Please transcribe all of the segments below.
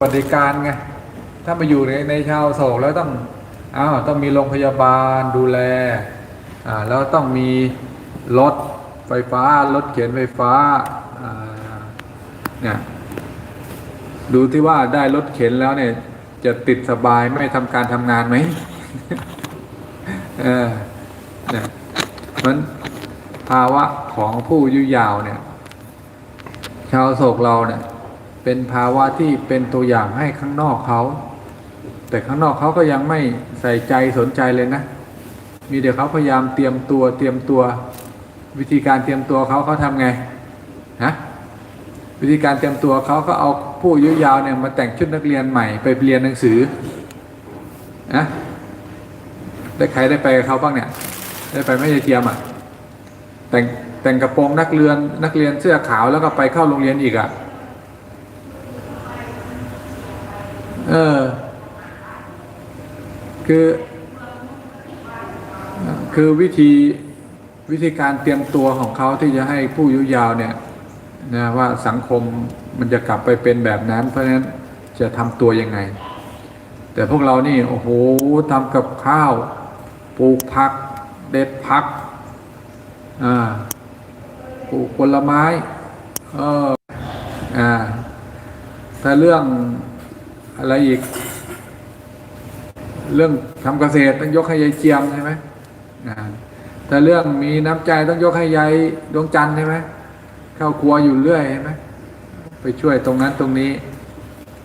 สวัสดิการไง ถ้ามาอยู่ในในชาวโศกแล้วต้องอ้าวต้องมีโรงพยาบาลดูแลอ่าแล้วต้องมีรถไฟฟ้ารถเข็นไฟฟ้าอ่าเนี่ยดูที่ว่าได้รถเข็นแล้วเนี่ย จะติดสบายไม่ทำการทำงานไหมเออเนี่ยมันภาวะของผู้อายุยาวเนี่ย ชาวโศกเราเนี่ย เป็นภาวะที่เป็นตัวอย่างให้ข้างนอกเขาแต่ข้างนอกเขาก็ยังไม่ใส่ใจสนใจเลยนะ มีเดี๋ยวเขาพยายามเตรียมตัวเตรียมตัว วิธีการเตรียมตัวเขาเขาทำไงฮะวิธีการเตรียมตัวเขาก็เอาผู้อายุยาวเนี่ยมาแต่งชุดนักเรียนใหม่ไปเรียนหนังสือนะได้ใครได้ไปกับเขาบ้างเนี่ย ได้ไปไม่ได้เตรียมอะแต่งแต่งกระโปรงนักเรียนนักเรียนเสื้อขาวแล้วก็ไปเข้าโรงเรียนอีกอะ เออ คือ คือวิธีวิธีการเตรียมตัวของเขาที่จะให้ผู้ยุยาวเนี่ยนะว่าสังคมมันจะกลับไปเป็นแบบนั้น เพราะฉะนั้นจะทำตัวยังไง แต่พวกเรานี่โอ้โหทำกับข้าวปลูกผัก เด็ดผักอ่าปลูกผลไม้เอออ่าถ้าเรื่อง อะไรอีก เรื่องทำเกษตรต้องยกให้ยายเจียมใช่ไหมอ่าแต่เรื่องมีน้ำใจต้องยกให้ยายดวงจันทร์ใช่ไหมเข้าครัวอยู่เรื่อยใช่ไหมไปช่วยตรงนั้นตรงนี้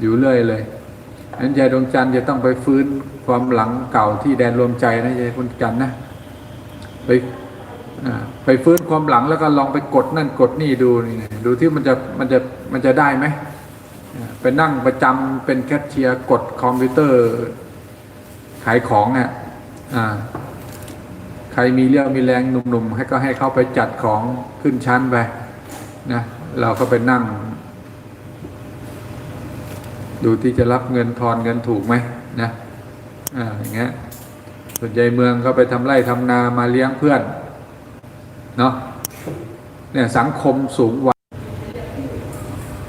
อยู่เรื่อยเลยนั้นยายดวงจันทร์จะต้องไปฟื้นความหลังเก่าที่แดนรวมใจนะยายดวงจันทร์นะไปไปฟื้นความหลังแล้วก็ลองไปกดนั่นกดนี่ดูนี่ดูที่มันจะมันจะมันจะได้ไหม ไปนั่งประจำเป็นแคชเชียร์กดคอมพิวเตอร์ ขายของเนี่ยใครมีเรี่ยวมีแรงหนุ่มๆให้ก็ให้เขาไปจัดของขึ้นชั้นไปนะเราก็ไปนั่ง ดูที่จะรับเงินทอนเงินถูกไหมนะอ่าอย่างเงี้ยส่วนใหญ่เมืองก็ไปทำไร่ทำนามาเลี้ยงเพื่อนเนาะเนี่ยสังคมสูงวัย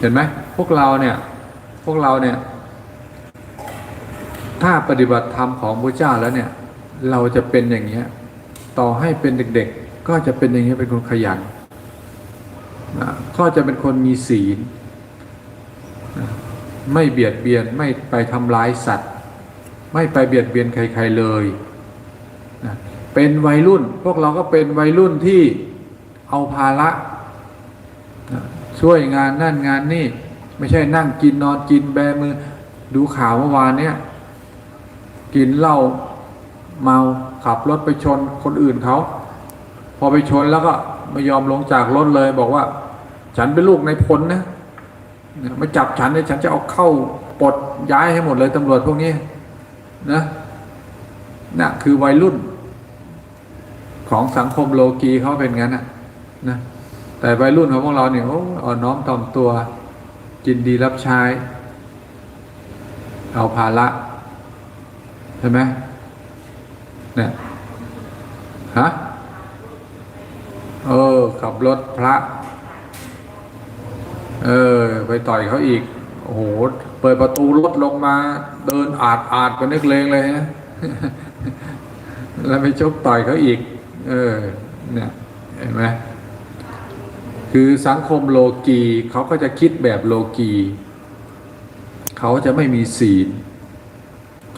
เห็นไหม พวกเราเนี่ยพวกเราเนี่ยถ้าปฏิบัติธรรมของพระเจ้าแล้วเนี่ย เราจะเป็นอย่างเงี้ยต่อให้เป็นเด็กๆ ก็จะเป็นอย่างเงี้ยเป็นคนขยันนะก็จะเป็นคนมีศีลนะไม่เบียดเบียนไม่ไปทำร้ายสัตว์ ไม่ไปเบียดเบียนใครๆเลยนะเป็นวัยรุ่น พวกเราก็เป็นวัยรุ่นที่เอาภาระช่วยงานนั่นงานนี่ ไม่ใช่นั่งกินนอนกินแบมือ ดูข่าวเมื่อวานเนี้ยกินเหล้าเมาขับรถไปชนคนอื่นเขาพอไปชนแล้วก็ไม่ยอมลงจากรถเลย บอกว่า ฉันเป็นลูกในพลนะเนี่ยมาจับฉันเนี่ยฉันจะเอาเข้าปลดย้ายให้หมดเลยตำรวจพวกนี้นะน่ะคือวัยรุ่น ของสังคมโลกีเขาเป็นงั้นนะนะแต่วัยรุ่นของพวกเราเนี่ยโอ้อ่อนน้อมถ่อมตัว จินดีรับใช้ เอาภาระใช่ไหมเนี่ยฮะเออ ขับรถพระ เออ ไปต่อยเขาอีก โอ้โห เปิดประตูรถลงมา เดินอาดอาดกันนึกเลงเลยนะแล้วไปชกต่อยเขาอีก เออ เนี่ย เห็นไหม คือสังคมโลกีเขาก็จะคิดแบบโลกีเขาจะไม่มีศีล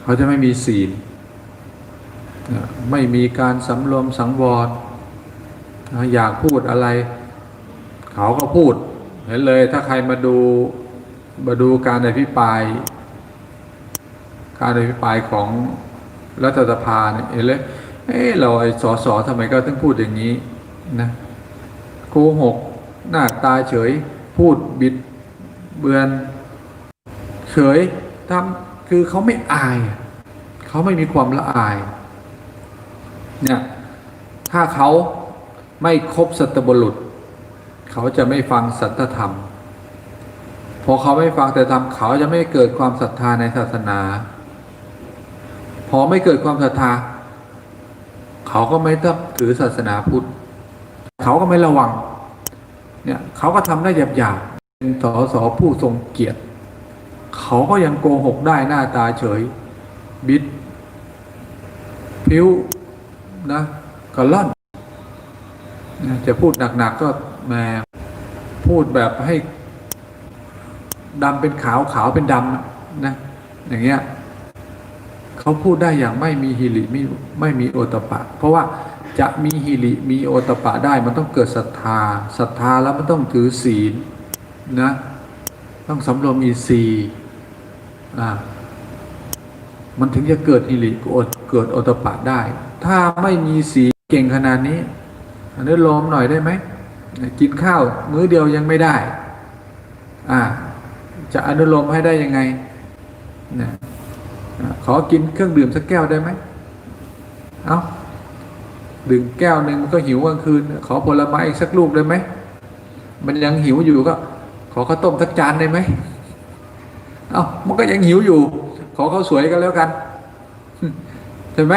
เขาจะไม่มีศีล ไม่มีการสำรวมสังวรอยากพูดอะไร เขาก็พูด เห็นเลยถ้าใครมาดูมาดูการอภิปราย การอภิปรายของรัฐสภาเนี่ยเห็นเลยเออเราไอ้สอสอทำไมก็ต้องพูดอย่างนี้นะโกหก หน้าตาเฉย พูดบิดเบือน เฉยทำคือเขาไม่อาย เขาไม่มีความละอาย เนี่ย ถ้าเขาไม่ครบสัตบุรุษ เขาจะไม่ฟังสัตธรรม พอเขาไม่ฟังแต่ธรรมเขาจะไม่เกิดความศรัทธาในศาสนา พอไม่เกิดความศรัทธา เขาก็ไม่ต้องถือศาสนาพุทธ เขาก็ไม่ระวัง เนี่ยเขาก็ทำได้หยาบๆเป็นสสผู้ทรงเกียรติ เขาก็ยังโกหกได้หน้าตาเฉย บิด พิ้วนะกระล่อนจะพูดหนักๆก็แหมพูดแบบให้ดำเป็นขาวขาวเป็นดำนะ อย่างเงี้ยเขาพูดได้อย่างไม่มีฮิริไม่ไม่มีโอตปะ เพราะว่า จะมีฮิริมีโอตปะได้มันต้องเกิดศรัทธาศรัทธาแล้วมันต้องถือศีลนะต้องสำรวมอีซีอ่ามันถึงจะเกิดอิริโอเกิดโอตปะได้ ถ้าไม่มีสีเก่งขนาดนี้อนุโลมหน่อยได้ไหมกินข้าวมื้อเดียวยังไม่ได้ อ่า จะอนุโลมให้ได้ยังไงนะอ่าขอกินเครื่องดื่มสักแก้วได้ไหม เอ้า ดื่มแก้วหนึ่งมันก็หิวกลางคืน ขอผลไม้อีกสักลูกได้ไหมมันยังหิวอยู่ก็ ขอข้าวต้มสักจานได้ไหมเอามันก็ยังหิวอยู่ ขอข้าวสวยกันแล้วกันเห็นไหม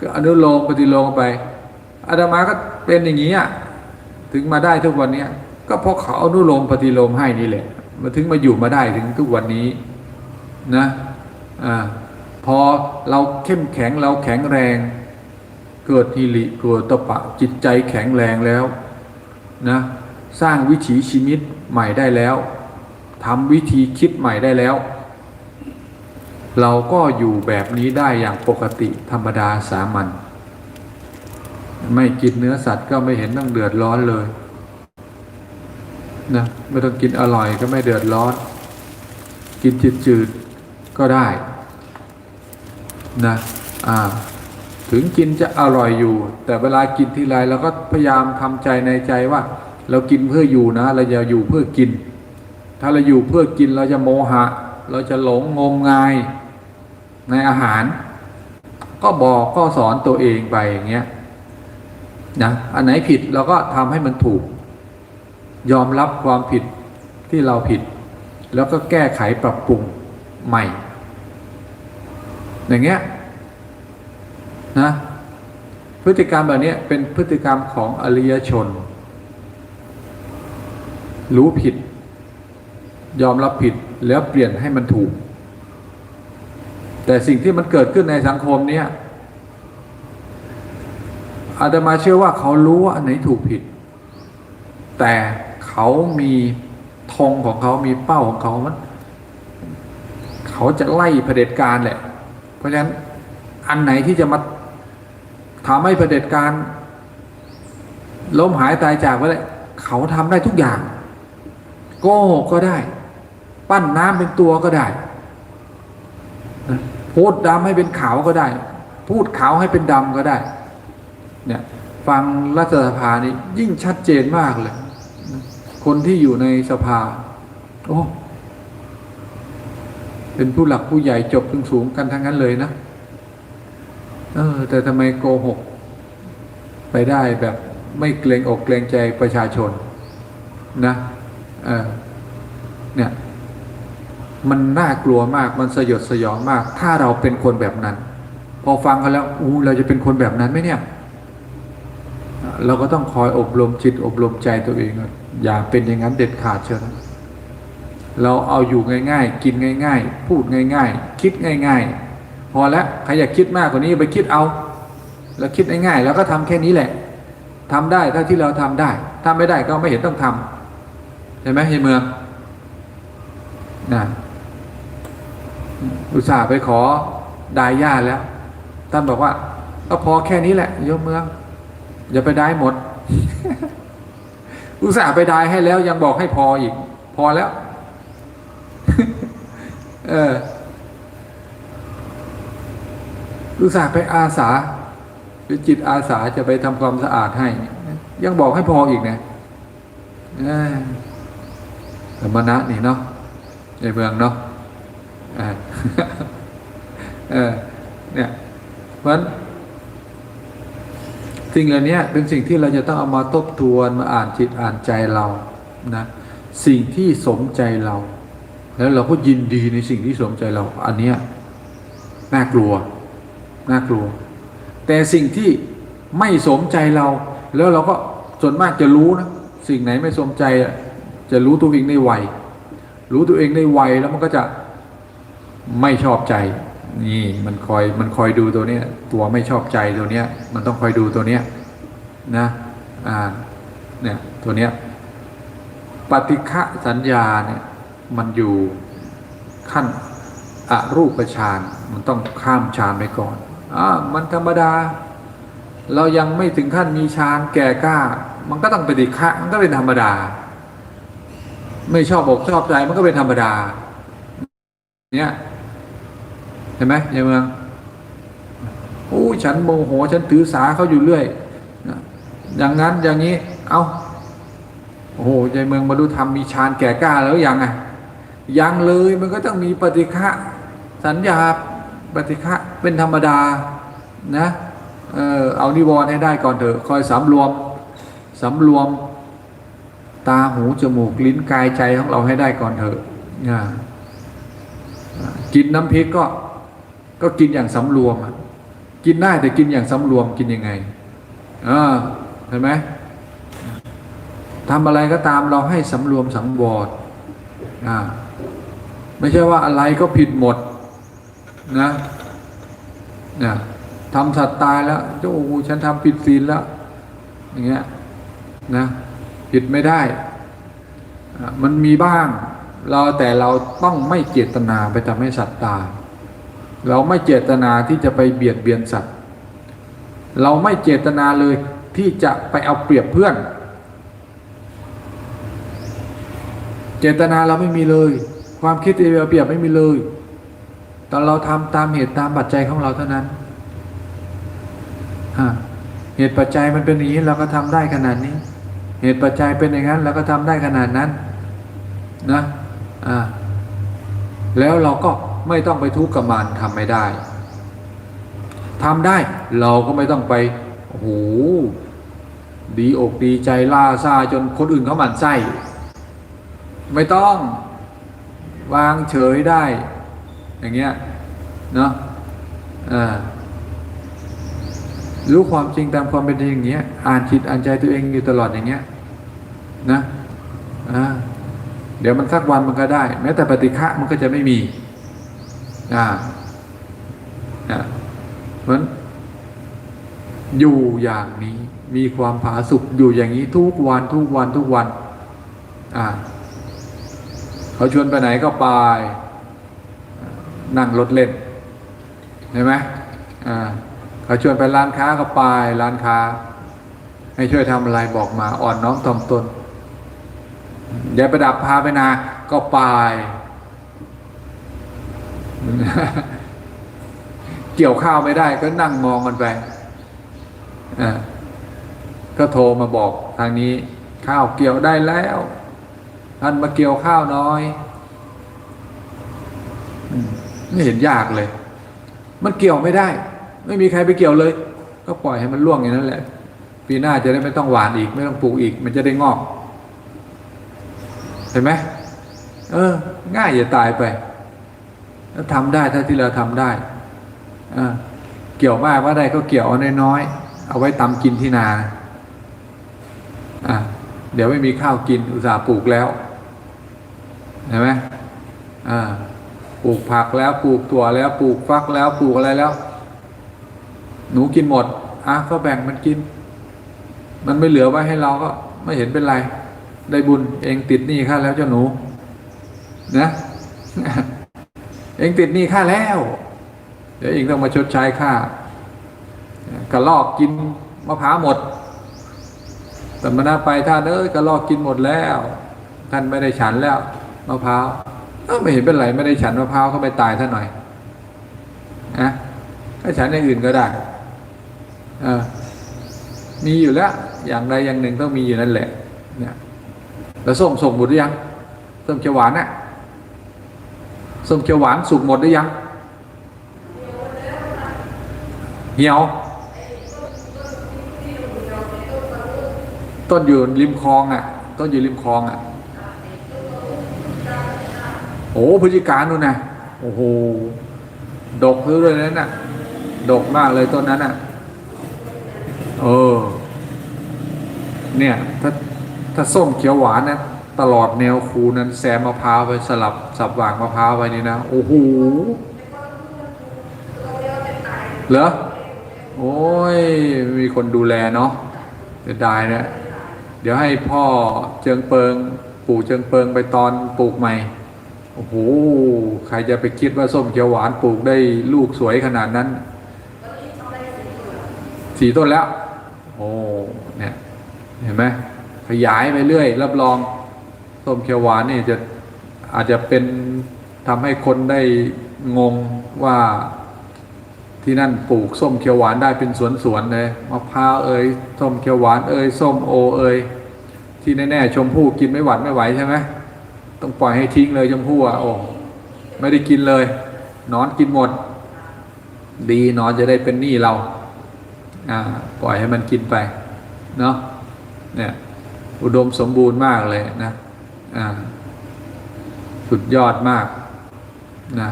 ก็อนุโลมปฏิโลมไปอาตมาก็เป็นอย่างนี้อะถึงมาได้ทุกวันเนี้ยก็เพราะเขาอนุโลมปฏิโลมให้นี่แหละมาถึงมาอยู่มาได้ถึงทุกวันนี้นะอ่าพอเราเข้มแข็งเราแข็งแรง เกิดฮิริเกิดตปะจิตใจแข็งแรงแล้วนะสร้างวิถีชีวิตใหม่ได้แล้วทำวิธีคิดใหม่ได้แล้ว เราก็อยู่แบบนี้ได้อย่างปกติธรรมดาสามัญไม่กินเนื้อสัตว์ก็ไม่เห็นต้องเดือดร้อนเลยนะไม่ต้องกินอร่อยก็ไม่เดือดร้อน กินจืดๆก็ได้นะอ่า ถึงกินจะอร่อยอยู่ แต่เวลากินทีไรเราก็พยายามทำใจในใจว่า เรากินเพื่ออยู่นะ เราจะอยู่เพื่อกิน ถ้าเราอยู่เพื่อกินเราจะโมหะ เราจะหลงงมงายในอาหาร ก็บอกก็สอนตัวเองไปอย่างเงี้ยนะอันไหนผิดเราก็ทำให้มันถูก ยอมรับความผิดที่เราผิด แล้วก็แก้ไขปรับปรุงใหม่ อย่างเงี้ย นะพฤติกรรมแบบนี้เป็นพฤติกรรมของอริยชน รู้ผิด ยอมรับผิดแล้วเปลี่ยนให้มันถูก แต่สิ่งที่มันเกิดขึ้นในสังคมเนี้ยอาตมาเชื่อว่าเขารู้ว่าอันไหนถูกผิด แต่เขามีธงของเขามีเป้าของเขามันเขาจะไล่เผด็จการแหละ เพราะฉะนั้นอันไหนที่จะมา ทำให้เผด็จการล้มหายตายจากไปเลยเขาทำได้ทุกอย่าง โกหกก็ได้ ปั้นน้ำเป็นตัวก็ได้พูดดำให้เป็นขาวก็ได้ พูดขาวให้เป็นดำก็ได้ เนี่ยฟังรัฐสภานี่ยิ่งชัดเจนมากเลย คนที่อยู่ในสภา โอ้เป็นผู้หลักผู้ใหญ่จบสูงกันทั้งนั้นเลยนะ เออ แต่ทำไมโกหก ไปได้แบบไม่เกรงอกเกรงใจประชาชน นะเออเนี่ย มันน่ากลัวมากมันสยดสยองมาก ถ้าเราเป็นคนแบบนั้น พอฟังกันแล้วอู้เราจะเป็นคนแบบนั้นไหมเนี่ย เราก็ต้องคอยอบรมจิตอบรมใจตัวเอง อย่าเป็นอย่างนั้นเด็ดขาดเชียวนะเราเอาอยู่ง่าย ๆ กินง่าย ๆ พูดง่าย ๆ คิดง่าย ๆ พอแล้วใครอยากคิดมากกว่านี้ไปคิดเอา แล้วคิดง่ายๆแล้วก็ทำแค่นี้แหละทำได้เท่าที่เราทำได้ทำไม่ได้ก็ไม่เห็นต้องทำเห็นไหมเฮียเมืองนะอุตส่าห์ไปขอดายย่าแล้ว ท่านบอกว่าก็พอแค่นี้แหละโยมเมือง อย่าไปได้หมด อุตส่าห์ไปได้ให้แล้วยังบอกให้พออีก พอแล้ว เออ อุตส่าห์ไปอาสาเป็นจิตอาสาจะไปทำความสะอาดให้ ยังบอกให้พออีกนะเออธรรมณะนี่เนาะในเมืองเนาะเออเออเนี่ยเพราะฉะนั้นสิ่งเหล่านี้เป็นสิ่งที่เราจะต้องเอามาทบทวนมาอ่านจิตอ่านใจเรานะสิ่งที่สมใจเรา แล้วเราก็ยินดีในสิ่งที่สมใจเรา อันเนี้ยน่ากลัว น่ากลัว แต่สิ่งที่ไม่สมใจเรา แล้วเราก็ส่วนมากจะรู้นะสิ่งไหนไม่สมใจจะรู้ตัวเองได้ไวรู้ตัวเองได้ไวแล้วมันก็จะไม่ชอบใจ นี่มันคอยมันคอยดูตัวเนี้ย ตัวไม่ชอบใจตัวเนี้ย มันต้องคอยดูตัวเนี้ยนะอ่าเนี่ยตัวเนี้ยปฏิฆะสัญญาเนี่ยมันอยู่ขั้นอรูปฌานมันต้องข้ามฌานไปก่อน อ่ามันธรรมดา เรายังไม่ถึงขั้นมีฌานแก่กล้า มันก็ต้องปฏิฆะมันก็เป็นธรรมดา ไม่ชอบอกชอบใจมันก็เป็นธรรมดา เนี่ยเห็นไหมยายเมืองโอ้ฉันโมโหฉันถือสาเขาอยู่เรื่อยอย่างนั้นอย่างนี้ เอาโอ้โหใจเมืองบรรลุธรรมมีฌานแก่กล้าแล้วยังไงยังเลยมันก็ต้องมีปฏิฆะสัญญา ปฏิฆะเป็นธรรมดานะเออเอานิวรณ์ให้ได้ก่อนเถอะคอยสำรวมสำรวมตาหูจมูกลิ้นกายใจของเราให้ได้ก่อนเถอะอ่ากินน้ำพริกก็ก็กินอย่างสำรวม กินได้แต่กินอย่างสำรวมกินยังไงเอ่าเห็นไหมทำอะไรก็ตามเราให้สำรวมสังวรอ่าไม่ใช่ว่าอะไรก็ผิดหมด นะนะทำสัตว์ตายแล้วโอ้โหฉันทำผิดศีลแล้วอย่างเงี้ยนะผิดไม่ได้ มันมีบ้าง เราแต่เราต้องไม่เจตนาไปทำให้สัตว์ตายเราไม่เจตนาที่จะไปเบียดเบียนสัตว์ เราไม่เจตนาเลยที่จะไปเอาเปรียบเพื่อน เจตนาเราไม่มีเลย ความคิดเอาเปรียบไม่มีเลย แต่เราทำตามเหตุตามปัจจัยของเราเท่านั้นเหตุปัจจัยมันเป็นอย่างนี้เราก็ทำได้ขนาดนี้ เหตุปัจจัยเป็นอย่างนั้นเราก็ทำได้ขนาดนั้น นะอ่าแล้วเราก็ไม่ต้องไปทุกข์กับมันทำไม่ได้ทำได้เราก็ไม่ต้องไปโอ้โหดีอกดีใจล่าซาจนคนอื่นเขาหมั่นไส้ ไม่ต้องวางเฉยได้ อย่างเงี้ยเนาะอ่ารู้ความจริงตามความเป็นจริงอย่างเงี้ย อ่านจิตอ่านใจตัวเองอยู่ตลอดอย่างเงี้ย นะอ่าเดี๋ยวมันสักวันมันก็ได้ แม้แต่ปฏิฆะมันก็จะไม่มี อ่าอ่าเพราะฉะนั้นอยู่อย่างนี้มีความผาสุกอยู่อย่างนี้ทุกวันทุกวันทุกวัน อ่า เขาชวนไปไหนก็ไป นั่งรถเล่นเห็นไหมอ่าเขาชวนไปร้านค้าก็ไปร้านค้า ให้ช่วยทำอะไรบอกมาอ่อนน้อมถ่อมตนยายประดับพาไปนา ก็ไปเกี่ยวข้าวไม่ได้ ก็นั่งมองกันไปอ่าก็โทรมาบอกทางนี้ ข้าวเกี่ยวได้แล้วท่านมาเกี่ยวข้าวน้อย ไม่เห็นยากเลย มันเกี่ยวไม่ได้ ไม่มีใครไปเกี่ยวเลย ก็ปล่อยให้มันล่วงอย่างนั้นแหละ ปีหน้าจะได้ไม่ต้องหวานอีก ไม่ต้องปลูกอีก มันจะได้งอก เห็นไหมเออ ง่ายอย่าตายไปแล้วทำได้ถ้าที่เราทำได้เออเกี่ยวมากว่าได้ก็เกี่ยวเอาน้อยๆเอาไว้ตำกินที่นาอะเดี๋ยวไม่มีข้าวกินอุตส่าห์ปลูกแล้วเห็นไหมอ่า ลูกผักแล้วปลูกถั่วแล้วปลูกฟักแล้วปลูกอะไรแล้ว หนูกินหมดอะก็แบ่งมันกิน มันไม่เหลือไว้ให้เราก็ไม่เห็นเป็นไร ได้บุญเองติดหนี้ข้าแล้วเจ้าหนูนะเองติดหนี้ข้าแล้ว เดี๋ยวเองต้องมาชดใช้ข้ากระลอกกินมะพร้าวหมดแต่มาหน้าไปท่านเอ้ยกระลอกกินหมดแล้ว ท่านไม่ได้ฉันแล้วมะพร้าว เอ้าไม่เห็นเป็นไรไม่ได้ฉันมะพร้าวก็ไปตายท่านหน่อยนะถ้าฉันอย่างอื่นก็ได้มีอยู่แล้ว อย่างใดอย่างหนึ่งต้องมีอยู่นั่นแหละเนี่ยแล้วส้มส่งหมดหรือยังส้มเขียวหวานน่ะส้มเขียวหวานสุกหมดหรือยังเหี่ยว ต้นอยู่ริมคลองอะ ต้นอยู่ริมคลองอะ โอ้พฤศจิการนู่นนะโอ้โหดกเลยนั้นน่ะดกมากเลยต้นนั้นน่ะเออ เนี่ย ถ้าถ้าส้มเขียวหวานนะตลอดแนวคูนั้นแซมมะพร้าวไปสลับสับหว่างมะพร้าวไปนี่นะโอ้โหเหรอโอ้ย มีคนดูแลเนาะเสียดายนะเดี๋ยวให้พ่อเจิงเปิง ปู่เจิงเปิงไปตอนปลูกใหม่ โอ้โหใครจะไปคิดว่าส้มเขียวหวานปลูกได้ลูกสวยขนาดนั้นสี่ต้นแล้ว โอ้เนี่ยเห็นไหมขยายไปเรื่อย รับรองส้มเขียวหวานนี่จะอาจจะเป็นทำให้คนได้งงว่าที่นั่นปลูกส้มเขียวหวานได้เป็นสวนๆเลยมะพร้าวเอ่ยส้มเขียวหวานเอ่ยส้มโอเอ่ยที่แน่ๆชมพู่กินไม่หวัดไม่ไหวใช่ไหม ต้องปล่อยให้ทิ้งเลยชมพู่อะโอ้ไม่ได้กินเลย นอนกินหมด ดีนอนจะได้เป็นหนี้เราอ่าปล่อยให้มันกินไป เนาะเนี่ยอุดมสมบูรณ์มากเลยนะอ่าสุดยอดมากนะ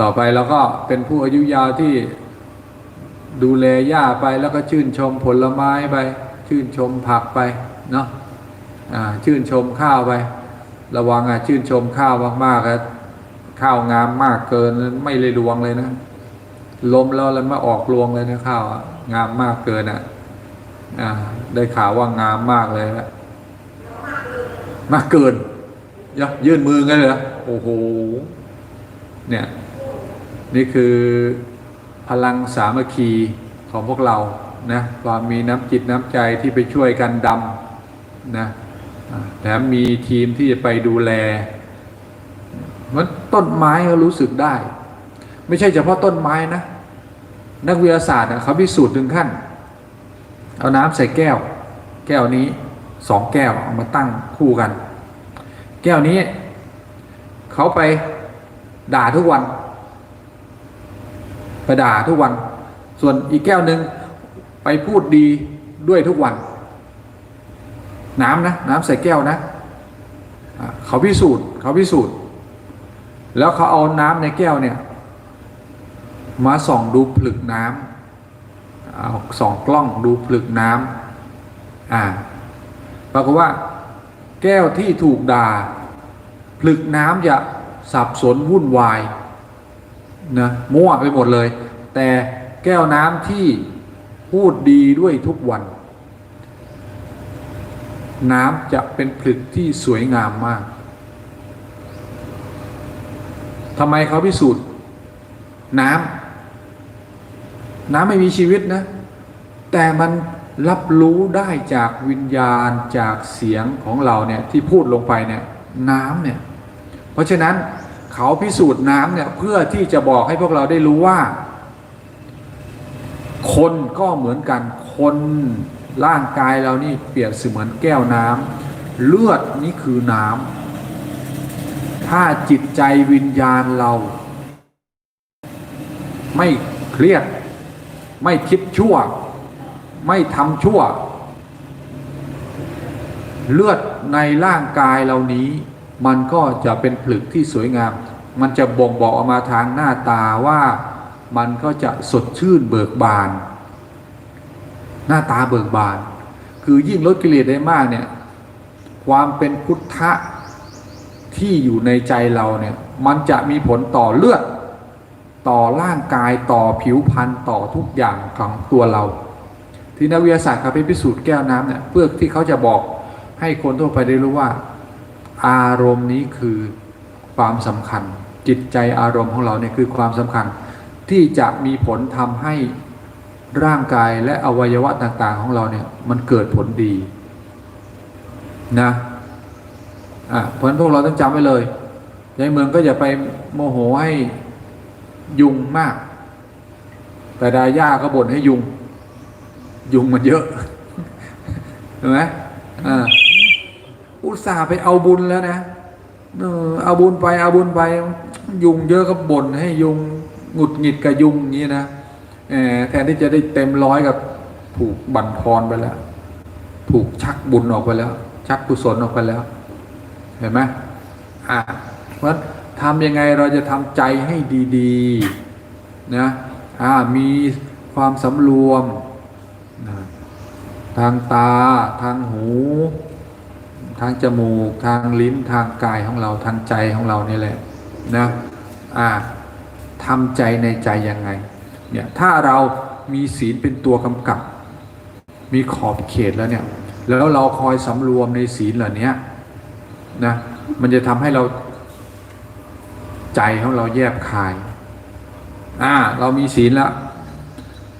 ต่อไปเราก็เป็นผู้อายุยาวที่ดูแลหญ้าไปแล้วก็ชื่นชมผลไม้ไป ชื่นชมผักไปเนาะอ่าชื่นชมข้าวไป ระวังอะชื่นชมข้าวมากๆอะข้าวงามมากเกินไม่เลยรวงเลยนะล้มแล้วแล้วมาออกรวงเลยนะข้าวงามมากเกินอะอ่าได้ข่าวว่างามมากเลยนะมากเกินยยื่นมือกันเลยเหรอโอ้โหเนี่ย นี่คือพลังสามัคคีของพวกเรานะความมีน้ำจิตน้ำใจที่ไปช่วยกันดำนะ แถมมีทีมที่จะไปดูแลมันต้นไม้ก็รู้สึกได้ ไม่ใช่เฉพาะต้นไม้นะ นักวิทยาศาสตร์เขาพิสูจน์ถึงขั้น เอาน้ำใส่แก้ว แก้วนี้สองแก้วเอามาตั้งคู่กัน แก้วนี้ เขาไปด่าทุกวัน ไปด่าทุกวัน ส่วนอีกแก้วหนึ่งไปพูดดีด้วยทุกวัน น้ำนะน้ำใส่แก้วนะเขาพิสูจน์เขาพิสูจน์ แล้วเขาเอาน้ำในแก้วเนี่ย มาส่องดูผลึกน้ำเอาส่องกล้องดูผลึกน้ำอ่าปรากฏว่า แก้วที่ถูกด่าผลึกน้ำจะสับสนวุ่นวายนะมั่วไปหมดเลย แต่แก้วน้ำที่พูดดีด้วยทุกวัน น้ำจะเป็นผลึกที่สวยงามมากทำไมเขาพิสูจน์ น้ำน้ำไม่มีชีวิตนะ แต่มันรับรู้ได้จากวิญญาณจากเสียงของเราเนี่ยที่พูดลงไปเนี่ยน้ำเนี่ย เพราะฉะนั้นเขาพิสูจน์น้ำเนี่ยเพื่อที่จะบอกให้พวกเราได้รู้ว่า คนก็เหมือนกันคน ร่างกายเรานี่เปรียบเสมือนแก้วน้ำเลือดนี่คือน้ำถ้าจิตใจวิญญาณเรา ไม่เครียด ไม่คิดชั่ว ไม่ทำชั่ว เลือดในร่างกายเหล่านี้ มันก็จะเป็นผลึกที่สวยงาม มันจะบ่งบอกออกมาทางหน้าตาว่ามันก็จะสดชื่นเบิกบาน หน้าตาเบิกบาน คือยิ่งลดกิเลสได้มากเนี่ยความเป็นพุทธะที่อยู่ในใจเราเนี่ยมันจะมีผลต่อเลือด ต่อร่างกายต่อผิวพรรณต่อทุกอย่างของตัวเรา ที่นักวิทยาศาสตร์เขาไปพิสูจน์แก้วน้ำเนี่ยเพื่อที่เขาจะบอกให้คนทั่วไปได้รู้ว่า อารมณ์นี้คือความสำคัญ จิตใจอารมณ์ของเราเนี่ยคือความสำคัญที่จะมีผลทำให้ ร่างกายและอวัยวะต่างๆ ของเราเนี่ย มันเกิดผลดีนะอะเพราะงั้นพวกเราต้องจำไว้เลยในเมืองก็อย่าไปโมโหให้ยุงมาก แต่ดาย่าก็บ่นให้ยุง ยุงมันเยอะเห็นไหมอ่าอุตส่าห์ไปเอาบุญแล้วนะเออเอาบุญไปเอาบุญไป ยุงเยอะก็บ่นให้ยุงหงุดหงิดกับยุงอย่างนี้นะ แทนที่จะได้เต็มร้อยกับถูกบั่นทอนไปแล้ว ถูกชักบุญออกไปแล้ว ชักกุศลออกไปแล้ว เห็นไหมอ่าเพราะทำยังไงเราจะทำใจให้ดีๆนะอ่ามีความสำรวมนะทางตา ทางหู ทางจมูก ทางลิ้นทางกายของเราทางใจของเรานี่แหละนะอ่าทำใจในใจยังไง เนี่ยถ้าเรามีศีลเป็นตัวกำกับ มีขอบเขตแล้วเนี่ยแล้วเราคอยสำรวมในศีลเหล่านี้นะมันจะทำให้เราใจของเราแยบคายอ่าเรามีศีลแล้ว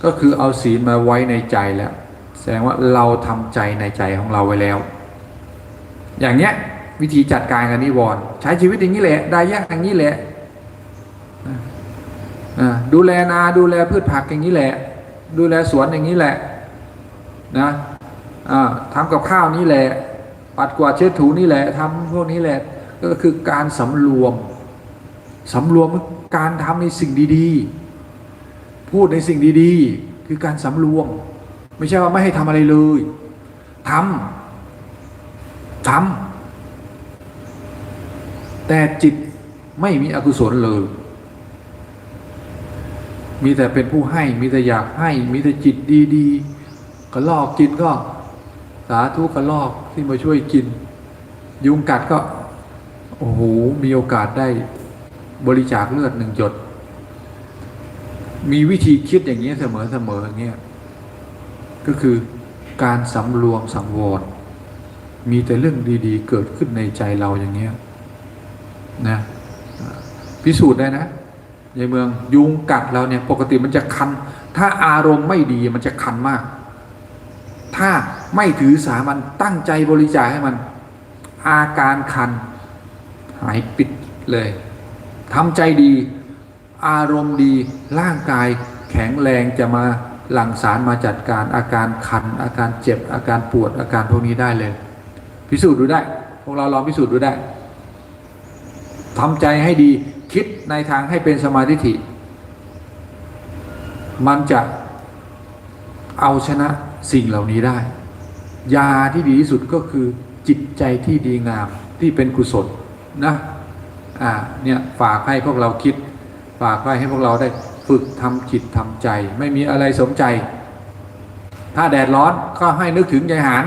ก็คือเอาศีลมาไว้ในใจแล้ว แสดงว่าเราทำใจในใจของเราไว้แล้ว อย่างเนี้ยวิธีจัดการกับนิวรณ์ใช้ชีวิตอย่างนี้แหละ ได้ยากอย่างนี้แหละ ดูแลนาดูแลพืชผักอย่างนี้แหละ ดูแลสวนอย่างนี้แหละนะทำกับข้าวนี้แหละ ปัดกวาดเช็ดถูนี่แหละทำพวกนี้แหละ ก็คือการสำรวมสำรวมการทำในสิ่งดีๆ พูดในสิ่งดีๆ คือการสำรวม ไม่ใช่ว่าไม่ให้ทำอะไรเลยทำทำแต่จิตไม่มีอกุศลเลย มีแต่เป็นผู้ให้ มีแต่อยากให้ มีแต่จิตดีๆก็ลอกกินก็ สาธุกระลอกที่มาช่วยกิน ยุงกัดก็ โอ้โห มีโอกาสได้บริจาคเลือดหนึ่งหยด มีวิธีคิดอย่างนี้เสมอเสมออย่างเงี้ย ก็คือการสำรวมสังวร มีแต่เรื่องดีๆ เกิดขึ้นในใจเราอย่างเงี้ยนะ พิสูจน์ได้นะ ในเมืองยุงกัดเราเนี่ยปกติมันจะคัน ถ้าอารมณ์ไม่ดีมันจะคันมาก ถ้าไม่ถือสามันตั้งใจบริจาคให้มัน อาการคัน หายปิดเลยทำใจดี อารมณ์ดีร่างกายแข็งแรงจะมาหลั่งสารมาจัดการอาการคัน อาการเจ็บอาการปวดอาการพวกนี้ได้เลย พิสูจน์ดูได้ พวกเราลองพิสูจน์ดูได้ทำใจให้ดี คิดในทางให้เป็นสมาธิิมันจะเอาชนะสิ่งเหล่านี้ได้ ยาที่ดีที่สุดก็คือจิตใจที่ดีงามที่เป็นกุศลนะอ่าเนี่ยฝากให้พวกเราคิด ฝากไว้ให้พวกเราได้ฝึกทำจิตทำใจ ไม่มีอะไรสมใจ ถ้าแดดร้อนก็ให้นึกถึงยายหาร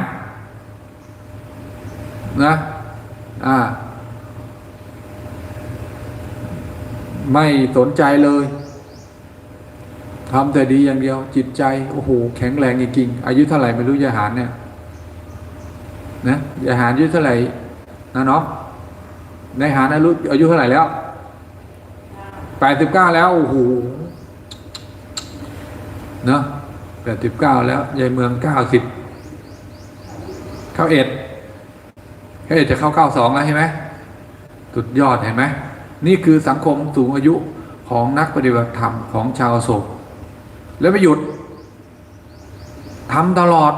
นะอ่า ไม่สนใจเลยทำแต่ดีอย่างเดียว จิตใจโอ้โหแข็งแรงจริงอายุเท่าไหร่ไม่รู้ยายหารเนี่ยนะยายหารอายุเท่าไหร่นะเน้องนายหารอายุอายุเท่าไหร่แล้วแปดสิบเก้าแล้วโอ้โหเนาะแปดสิบเก้าแล้วยายเมืองเก้าสิบเข้าเอ็ดเข้าเอ็ดจะเข้าเก้าสองแล้วใช่ไหมสุดยอดเห็นไหม นี่คือสังคมสูงอายุของนักปฏิบัติธรรมของชาวโศกแล้วไม่หยุดทำตลอด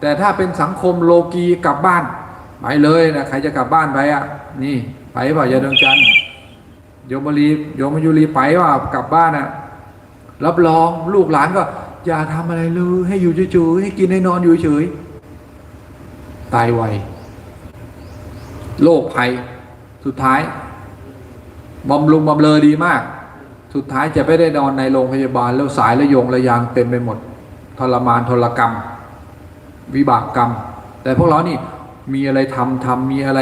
แต่ถ้าเป็นสังคมโลกีกลับบ้าน ไปเลยนะใครจะกลับบ้านไปอะ นี่ไปเปล่ายาดวงจันทร์โยมรีโยมยุรีไปว่ากลับบ้านอะรับรองลูกหลานก็ อย่าทำอะไรเลยให้อยู่เฉยๆให้กินให้นอนอยู่เฉยตายไวโรคภัยสุดท้าย บำรุงบำเลอดีมาก สุดท้ายจะไม่ได้นอนในโรงพยาบาลแล้วสายระยงระยางเต็มไปหมด ทรมานทรกรรม วิบากกรรม แต่พวกเรานี่มีอะไรทำทำมีอะไร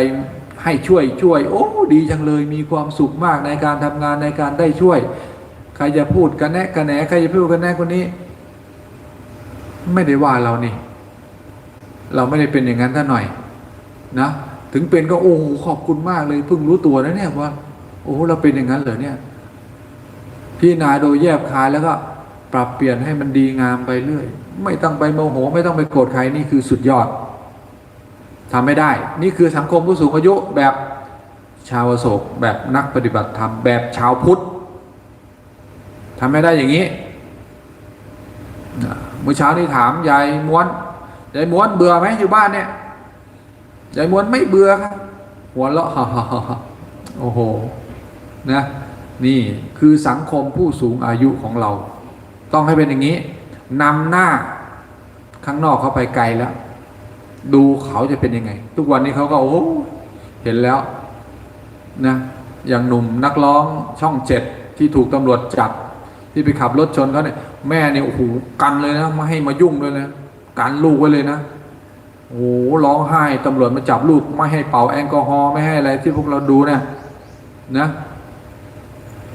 ให้ช่วยช่วย โอ้ดีจังเลยมีความสุขมากในการทำงานในการได้ช่วย ใครจะพูดกันแนะกันแหนใครจะพูดกันแนะคนนี้ ไม่ได้ว่าเรานี่ เราไม่ได้เป็นอย่างนั้นท่าหน่อย นะ ถึงเป็นก็โอ้ขอบคุณมากเลยเพิ่งรู้ตัวนะเนี่ยว่า โอ้เราเป็นอย่างนั้นเหรอเนี่ยพี่นาโดยแยบคายแล้วก็ปรับเปลี่ยนให้มันดีงามไปเรื่อย ไม่ต้องไปโมโห ไม่ต้องไปโกรธใครนี่คือสุดยอดทำไม่ได้ นี่คือสังคมผู้สูงอายุแบบชาวโศกแบบนักปฏิบัติธรรมแบบชาวพุทธทำไม่ได้อย่างนี้เมื่อเช้านี้ถามยายม้วนยายม้วนเบื่อไหมอยู่บ้านเนี่ยยายม้วนไม่เบื่อครับหัวเราะโอ้โห นะนี่คือสังคมผู้สูงอายุของเรา ต้องให้เป็นอย่างนี้นำหน้าข้างนอกเขาไปไกลแล้ว ดูเขาจะเป็นยังไง ทุกวันนี้เขาก็โอ้เห็นแล้วนะอย่างหนุ่มนักร้องช่องเจ็ดที่ถูกตำรวจจับที่ไปขับรถชนเขาเนี่ยแม่เนี่ยโอ้โหกันเลยนะไม่ให้มายุ่งด้วยนะกันลูกไว้เลยนะโอ้โหร้องไห้ตำรวจมาจับลูกไม่ให้เป่าแอลกอฮอล์ไม่ให้อะไรที่พวกเราดูเนี่ยนะ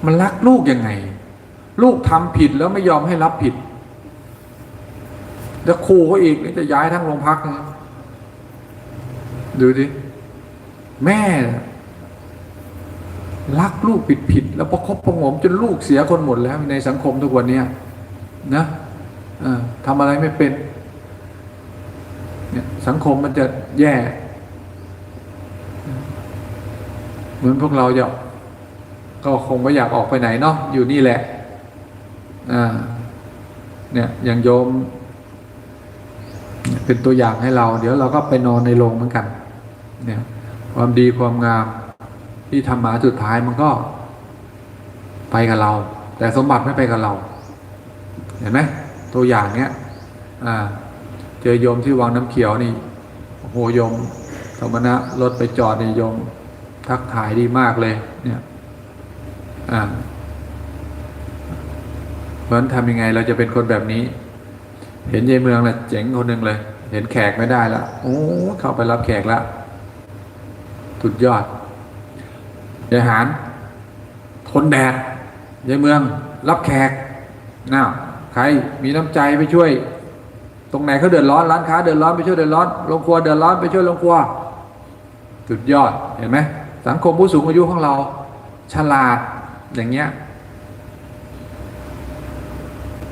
มันรักลูกยังไง ลูกทำผิดแล้วไม่ยอมให้รับผิดแล้วครูเขาอีกนี่จะย้ายทั้งโรงพักนะดูดิแม่รักลูกผิดผิดแล้วประคบประงมจนลูกเสียคนหมดแล้วในสังคมทุกวันเนี้ยนะออทำอะไรไม่เป็นเนี่ยสังคมมันจะแย่ เหมือนพวกเราจะ ก็คงไม่อยากออกไปไหนเนาะอยู่นี่แหละอ่าเนี่ยอย่างโยม เป็นตัวอย่างให้เรา เดี๋ยวเราก็ไปนอนในโรงเหมือนกัน เนี่ย ความดีความงามที่ทำมาสุดท้ายมันก็ไปกับเรา แต่สมบัติไม่ไปกับเรา เห็นไหมตัวอย่างเนี้ยอ่าเจอโยมที่วังน้ำเขียวนี่โอ้โหโยมธรรมนะรถไปจอดนี่โยมทักทายดีมากเลย เนี่ย เพราะฉะนั้นทำยังไงเราจะเป็นคนแบบนี้ เห็นยายเมืองแหละเจ๋งคนหนึ่งเลย เห็นแขกไม่ได้ละโอ้เข้าไปรับแขกละสุดยอดยายหารทนแดดยายเมือง รับแขกน้าใครมีน้ำใจไปช่วย ตรงไหนเขาเดือดร้อนร้านค้าเดือดร้อนไปช่วยเดือดร้อนโรงครัวเดือดร้อนไปช่วยโรงครัวสุดยอดเห็นไหมสังคมผู้สูงอายุของเรา ฉลาด อย่างเงี้ย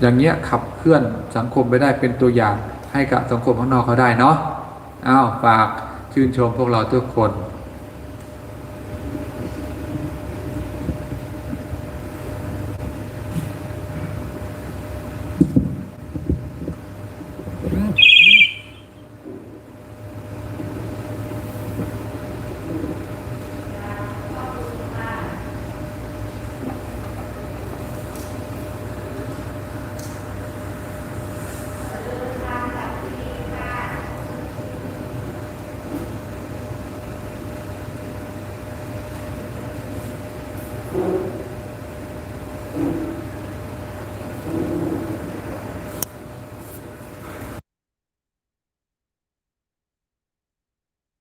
อย่างเงี้ยขับเคลื่อนสังคมไปได้เป็นตัวอย่างให้กับสังคมข้างนอกเขาได้เนาะอ้าวฝากชื่นชมพวกเราทุกคน